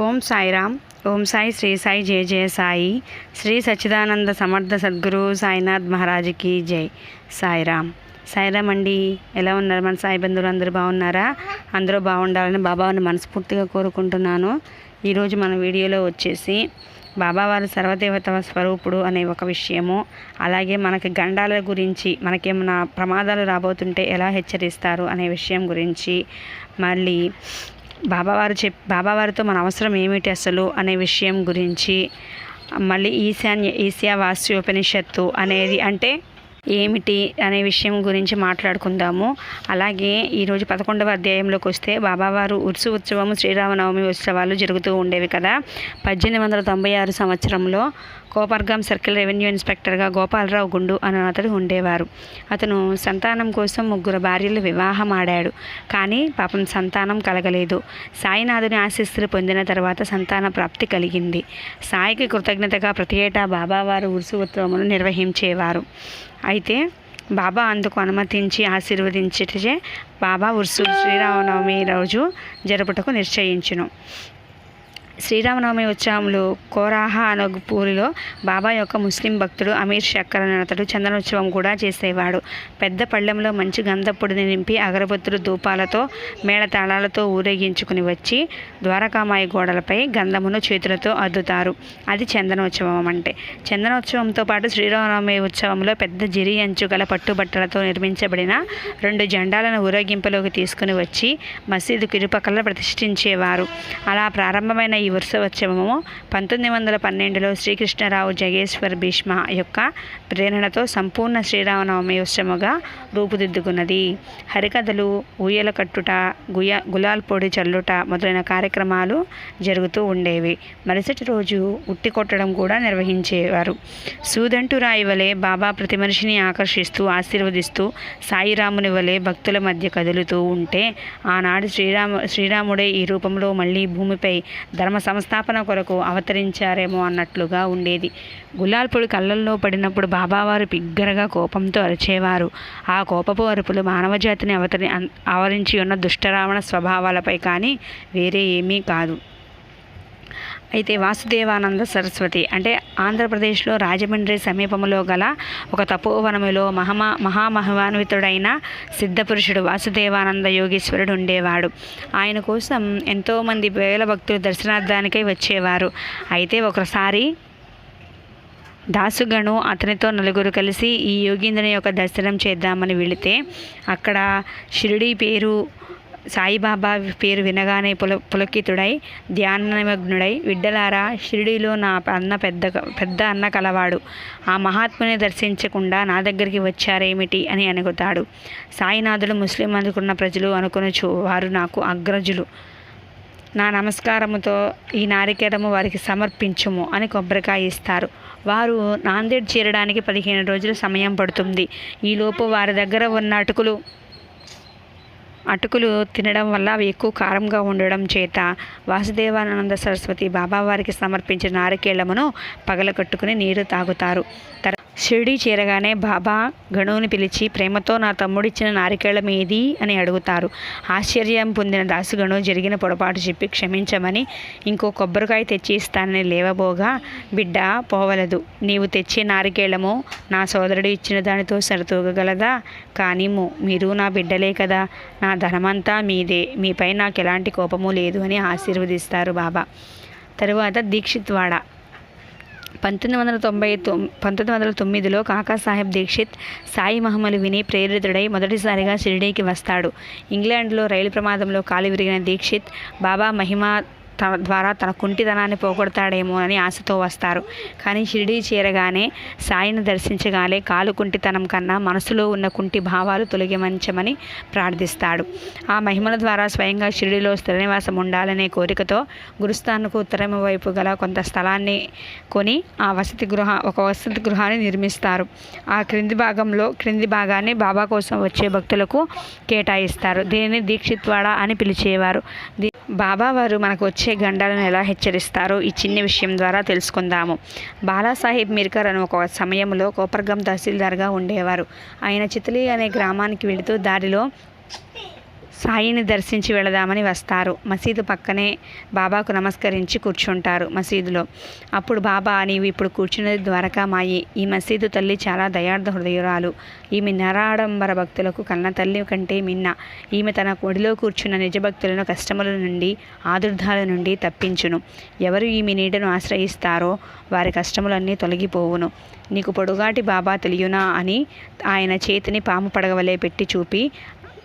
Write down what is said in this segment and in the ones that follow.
ఓం సాయిరామ్. ఓం సాయి శ్రీ సాయి జయ జయ సాయి. శ్రీ సచ్చిదానంద సమర్థ సద్గురు సాయినాథ్ మహారాజుకి జై. సాయిరామ్. సాయిరామ్ అండి ఎలా ఉన్నారు మన సాయి బంధువులు? అందరూ బాగున్నారా? అందరూ బాగుండాలని బాబావారిని మనస్ఫూర్తిగా కోరుకుంటున్నాను. ఈరోజు మన వీడియోలో వచ్చేసి బాబావారి సర్వదేవత స్వరూపుడు అనే ఒక విషయము. అలాగే మనకి గండాల గురించి మనకేమైనా ప్రమాదాలు రాబోతుంటే ఎలా హెచ్చరిస్తారు అనే విషయం గురించి మళ్ళీ బాబావారు చెప్ బాబావారితో మన అవసరం ఏమిటి అసలు అనే విషయం గురించి మళ్ళీ ఈశాన్య ఈశావాస్యోపనిషత్తు అనేది అంటే ఏమిటి అనే విషయం గురించి మాట్లాడుకుందాము. అలాగే ఈరోజు పదకొండవ అధ్యాయంలోకి వస్తే బాబావారు ఉర్సు ఉత్సవం శ్రీరామనవమి ఉత్సవాలు జరుగుతూ ఉండేవి కదా. పద్దెనిమిది వందల తొంభై ఆరు సంవత్సరంలో కోపర్గాం సర్కిల్ రెవెన్యూ ఇన్స్పెక్టర్గా గోపాలరావు గుండు అనే అతడు ఉండేవారు. అతను సంతానం కోసం ముగ్గురు భార్యలు వివాహం ఆడాడు కానీ పాపం సంతానం కలగలేదు. సాయినాథుని ఆశీస్సులు పొందిన తర్వాత సంతాన ప్రాప్తి కలిగింది. సాయికి కృతజ్ఞతగా ప్రతి ఏటా బాబావారు ఉరుసు ఉత్సవమును నిర్వహించేవారు. అయితే బాబా అందుకు అనుమతించి ఆశీర్వదించటే బాబా ఉర్సు శ్రీరామనవమి రోజు జరుపుటకు నిశ్చయించును. శ్రీరామనవమి ఉత్సవంలో కోరాహ అనగుపూరిలో బాబా యొక్క ముస్లిం భక్తుడు అమీర్ షక్కర్ అనే అతడు చందనోత్సవం కూడా చేసేవాడు. పెద్ద పళ్ళెంలో మంచి గంధపొడిని నింపి అగరబత్తులు ధూపాలతో మేళతాళాలతో ఊరేగించుకుని వచ్చి ద్వారకామాయి గోడలపై గంధమును చేతులతో అద్దుతారు. అది చందనోత్సవం అంటే. చందనోత్సవంతో పాటు శ్రీరామనవమి ఉత్సవంలో పెద్ద జిరి అంచు గల పట్టుబట్టలతో నిర్మించబడిన రెండు జెండాలను ఊరేగింపులోకి తీసుకుని వచ్చి మసీదుకు ఇరుపక్కల ప్రతిష్ఠించేవారు. అలా ప్రారంభమైన ఈ వరుస ఉత్సవము పంతొమ్మిది వందల పన్నెండులో శ్రీకృష్ణరావు జగేశ్వర్ భీష్మ యొక్క ప్రేరణతో సంపూర్ణ శ్రీరామనవమి ఉత్సవంగా రూపుదిద్దుకున్నది. హరికథలు ఊయల కట్టుట గుయ గులాల్ పొడి చల్లుట మొదలైన కార్యక్రమాలు జరుగుతూ ఉండేవి. మరుసటి రోజు ఉట్టి కొట్టడం కూడా నిర్వహించేవారు. సూదంటు రాయి వలె బాబా ప్రతి మనిషిని ఆకర్షిస్తూ ఆశీర్వదిస్తూ సాయిరాముని వలె భక్తుల మధ్య కదులుతూ ఉంటే ఆనాడు శ్రీరామ శ్రీరాముడే ఈ రూపంలో మళ్ళీ భూమిపై ధర్మ తమ సంస్థాపన కొరకు అవతరించారేమో అన్నట్లుగా ఉండేది. గులాల్ పొడి కళ్ళల్లో పడినప్పుడు బాబావారు బిగ్గరగా కోపంతో అరిచేవారు. ఆ కోపపు అరుపులు మానవజాతిని అవతరి ఆవరించి ఉన్న దుష్టరావణ స్వభావాలపై కానీ వేరే ఏమీ కాదు. అయితే వాసుదేవానంద సరస్వతి. అంటే ఆంధ్రప్రదేశ్లో రాజమండ్రి సమీపంలో గల ఒక తపోవనములో మహమా మహామహిమాన్వితుడైన సిద్ధపురుషుడు వాసుదేవానంద యోగేశ్వరుడు ఉండేవాడు. ఆయన కోసం ఎంతోమంది వేల భక్తులు దర్శనార్థానికై వచ్చేవారు. అయితే ఒకసారి దాసుగను అతనితో నలుగురు కలిసి ఈ యోగీంద్రుని యొక్క దర్శనం చేద్దామని వెళితే అక్కడ షిరిడి పేరు సాయిబాబా పేరు వినగానే పుల పులకితుడై ధ్యానమగ్నుడై విడ్డలారా షిరిడీలో నా అన్న పెద్ద పెద్ద అన్న కలవాడు. ఆ మహాత్ముని దర్శించకుండా నా దగ్గరికి వచ్చారేమిటి అని అనుకుతాడు సాయినాథుడు ముస్లిం అనుకున్న ప్రజలు అనుకునొచ్చు వారు నాకు అగ్రజులు. నా నమస్కారముతో ఈ నారికేళము వారికి సమర్పించుము అని కొబ్బరికాయ ఇస్తారు. వారు నాందేడ్ చేరడానికి పదిహేను రోజులు సమయం పడుతుంది. ఈలోపు వారి దగ్గర ఉన్న అటుకులు అటుకులు తినడం వల్ల అవి ఎక్కువ కారంగా ఉండడం చేత వాసుదేవానంద సరస్వతి బాబావారికి సమర్పించిన నారికేళ్ళమును పగలగొట్టుకుని నీరు తాగుతారు. తర్ షిరిడి చేరగానే బాబా గణువుని పిలిచి ప్రేమతో నా తమ్ముడిచ్చిన నారికేళం ఏది అని అడుగుతారు. ఆశ్చర్యం పొందిన దాసుగణు జరిగిన పొరపాటు చెప్పి క్షమించమని ఇంకో కొబ్బరికాయ తెచ్చి ఇస్తానని లేవబోగా బిడ్డ పోవలదు. నీవు తెచ్చే నారికేళము నా సోదరుడు ఇచ్చిన దానితో సరితూగగలదా? కానీమో మీరు నా బిడ్డలే కదా. నా ధనమంతా మీదే. మీపై నాకు ఎలాంటి కోపము లేదు అని ఆశీర్వదిస్తారు బాబా. తరువాత దీక్షిత్వాడ పంతొమ్మిది వందల తొంభై పంతొమ్మిది వందల తొమ్మిదిలో కాకాసాహెబ్ దీక్షిత్ సాయి మహమ్మలు విని ప్రేరితుడై మొదటిసారిగా షిరిడీకి వస్తాడు. ఇంగ్లాండ్లో రైలు ప్రమాదంలో కాలు విరిగిన దీక్షిత్ బాబా మహిమ తన ద్వారా తన కుంటితనాన్ని పోగొడతాడేమో అని ఆశతో వస్తారు. కానీ షిరిడీ చేరగానే సాయిని దర్శించగానే కాలు కుంటితనం కన్నా మనసులో ఉన్న కుంటి భావాలు తొలగిమంచమని ప్రార్థిస్తాడు. ఆ మహిమల ద్వారా స్వయంగా షిరిడిలో శ్రీనివాసం ఉండాలనే కోరికతో గురుస్థాన్కు ఉత్తరం వైపు గల కొంత స్థలాన్ని కొని ఆ వసతి గృహ ఒక వసతి గృహాన్ని నిర్మిస్తారు. ఆ క్రింది భాగంలో క్రింది భాగాన్ని బాబా కోసం వచ్చే భక్తులకు కేటాయిస్తారు. దీనిని దీక్షిత్వాడ అని పిలిచేవారు. బాబావారు బాబా వారు మనకు వచ్చే గండాలను ఎలా హెచ్చరిస్తారో ఈ చిన్న విషయం ద్వారా తెలుసుకుందాము. బాలాసాహెబ్ మిర్కర్ అని ఒక సమయంలో కోపర్గం తహసీల్దార్గా ఉండేవారు. ఆయన చితలి అనే గ్రామానికి వెళుతూ దారిలో సాయిని దర్శించి వెళదామని వస్తారు. మసీదు పక్కనే బాబాకు నమస్కరించి కూర్చుంటారు మసీదులో. అప్పుడు బాబా నీవు ఇప్పుడు కూర్చున్నది ద్వారకామాయి ఈ మసీదు తల్లి చాలా దయార్థ హృదయురాలు. ఈమె నరాడంబర భక్తులకు కన్న తల్లి కంటే మిన్న. ఈమె తన ఒడిలో కూర్చున్న నిజ భక్తులను కష్టముల నుండి ఆదుర్ధాల నుండి తప్పించును. ఎవరు ఈమె నీడను ఆశ్రయిస్తారో వారి కష్టములన్నీ తొలగిపోవును. నీకు పొడుగాటి బాబా తెలియనా? అని ఆయన చేతిని పాము పడగవలే పెట్టి చూపి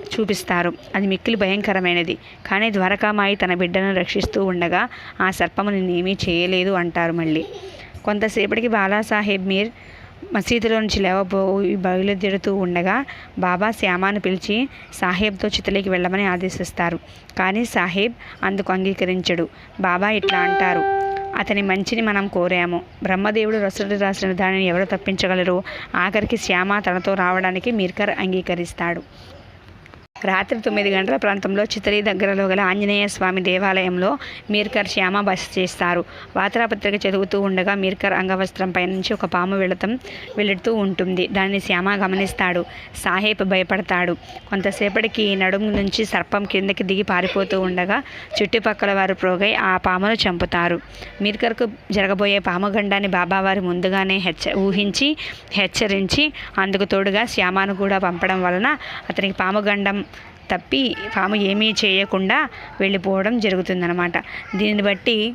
చూపిస్తారు. అది మిక్కిలి భయంకరమైనది. కానీ ద్వారకామాయి తన బిడ్డను రక్షిస్తూ ఉండగా ఆ సర్పము నేనేమీ చేయలేదు అంటారు మళ్ళీ. కొంతసేపటికి బాలాసాహెబ్ మీర్ మసీదులో నుంచి లేవబోయి బయలుదేరుతూ ఉండగా బాబా శ్యామాను పిలిచి సాహెబ్తో చితలికి వెళ్ళమని ఆదేశిస్తారు. కానీ సాహెబ్ అందుకు అంగీకరించడు. బాబా ఇట్లా అంటారు. అతని మంచిని మనం కోరాము. బ్రహ్మదేవుడు రసుడు రాసిన దానిని ఎవరు తప్పించగలరు? ఆఖరికి శ్యామ తనతో రావడానికి మీర్కర్ అంగీకరిస్తాడు. రాత్రి తొమ్మిది గంటల ప్రాంతంలో చితరి దగ్గరలో గల ఆంజనేయ స్వామి దేవాలయంలో మీర్కర్ శ్యామ బస చేస్తారు. వార్తాపత్రిక చదువుతూ ఉండగా మీర్కర్ అంగవస్త్రంపై నుంచి ఒక పాము వెళతం వెళుతూ ఉంటుంది. దాన్ని శ్యామ గమనిస్తాడు. సాహేబ్ భయపడతాడు. కొంతసేపటికి నడుము నుంచి సర్పం కిందకి దిగి పారిపోతూ ఉండగా చుట్టుపక్కల వారు ప్రోగై ఆ పామును చంపుతారు. మీర్కర్కు జరగబోయే పాముగండాన్ని బాబావారు ముందుగానే హెచ్చ ఊహించి హెచ్చరించి అందుకు తోడుగా శ్యామాను కూడా పంపడం వలన అతనికి పాముగండం తప్పి పాము ఏమీ చేయకుండా వెళ్ళిపోవడం జరుగుతుందన్నమాట. దీన్ని బట్టి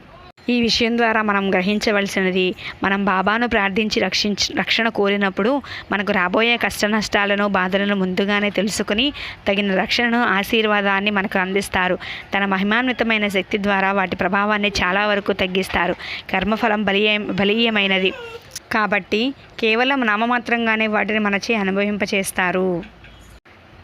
ఈ విషయం ద్వారా మనం గ్రహించవలసినది మనం బాబాను ప్రార్థించి రక్షించ రక్షణ కోరినప్పుడు మనకు రాబోయే కష్ట నష్టాలను బాధలను ముందుగానే తెలుసుకుని తగిన రక్షణను ఆశీర్వాదాన్ని మనకు అందిస్తారు. తన మహిమాన్వితమైన శక్తి ద్వారా వాటి ప్రభావాన్ని చాలా వరకు తగ్గిస్తారు. కర్మఫలం బలీయ బలీయమైనది. కాబట్టి కేవలం నామమాత్రంగానే వాటిని మనచే అనుభవింపచేస్తారు.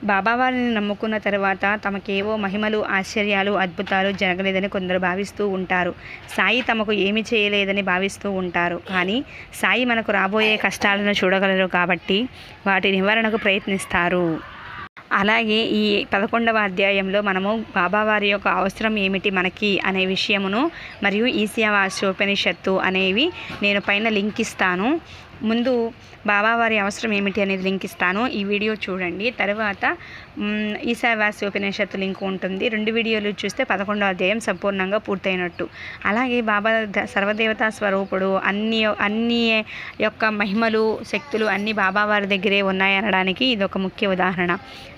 బాబావారిని నమ్ముకున్న తర్వాత తమకేవో మహిమలు ఆశ్చర్యాలు అద్భుతాలు జరగలేదని కొందరు భావిస్తూ ఉంటారు. సాయి తమకు ఏమి చేయలేదని భావిస్తూ ఉంటారు. కానీ సాయి మనకు రాబోయే కష్టాలను చూడగలరు కాబట్టి వాటి నివారణకు ప్రయత్నిస్తారు. అలాగే ఈ పదకొండవ అధ్యాయంలో మనము బాబావారి యొక్క అవసరం ఏమిటి మనకి అనే విషయమును మరియు ఈశావాస్యోపనిషత్తు అనేవి నేను పైన లింక్ ఇస్తాను. ముందు బాబావారి అవసరం ఏమిటి అనేది లింక్ ఇస్తాను. ఈ వీడియో చూడండి. తర్వాత మ్, ఈశావాస్యోపనిషత్తు లింక్ ఉంటుంది. రెండు వీడియోలు చూస్తే పదకొండవ అధ్యాయం సంపూర్ణంగా పూర్తయినట్టు. అలాగే బాబా సర్వదేవతా స్వరూపుడు అన్ని అన్ని యొక్క మహిమలు శక్తులు అన్ని బాబావారి దగ్గరే ఉన్నాయనడానికి ఇది ఒక ముఖ్య ఉదాహరణ.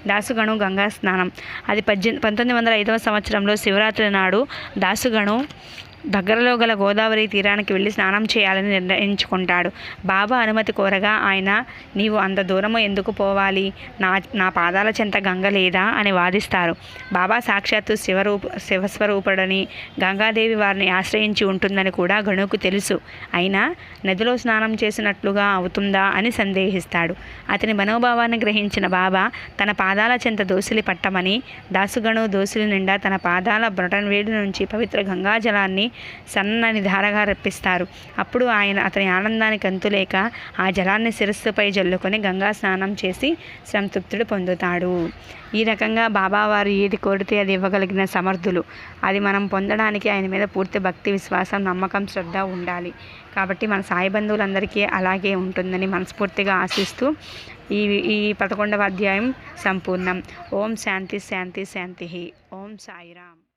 దాసుగణు గంగా స్నానం. అది పద్దె పంతొమ్మిది వందల ఐదవ సంవత్సరంలో శివరాత్రి నాడు దాసుగణు దగ్గరలో గల గోదావరి తీరానికి వెళ్ళి స్నానం చేయాలని నిర్ణయించుకుంటాడు. బాబా అనుమతి కోరగా ఆయన నీవు అంత దూరము ఎందుకు పోవాలి? నా నా పాదాల చెంత గంగ లేదా అని వాదిస్తారు. బాబా సాక్షాత్తు శివరూప శివస్వరూపుడని గంగాదేవి వారిని ఆశ్రయించి ఉంటుందని కూడా గణుకు తెలుసు. అయినా నదిలో స్నానం చేసినట్లుగా అవుతుందా అని సందేహిస్తాడు. అతని మనోభావాన్ని గ్రహించిన బాబా తన పాదాల చెంత దోసిలి పట్టమని దాసుగణు దోసిలి నిండా తన పాదాల బ్రొటన్వేడి నుంచి పవిత్ర గంగాజలాన్ని సన్నని ధారగా రప్పిస్తారు. అప్పుడు ఆయన అతని ఆనందానికి అంతులేక ఆ జలాన్ని శిరస్సుపై జల్లుకొని గంగా స్నానం చేసి సంతృప్తుడు పొందుతాడు. ఈ రకంగా బాబావారు ఏది కోరితే అది ఇవ్వగలిగిన సమర్థులు. అది మనం పొందడానికి ఆయన మీద పూర్తి భక్తి విశ్వాసం నమ్మకం శ్రద్ధ ఉండాలి. కాబట్టి మన సాయి బంధువులందరికీ అలాగే ఉంటుందని మనస్ఫూర్తిగా ఆశిస్తూ ఈ ఈ పదకొండవ అధ్యాయం సంపూర్ణం. ఓం శాంతి శాంతి శాంతి. ఓం సాయిరామ్.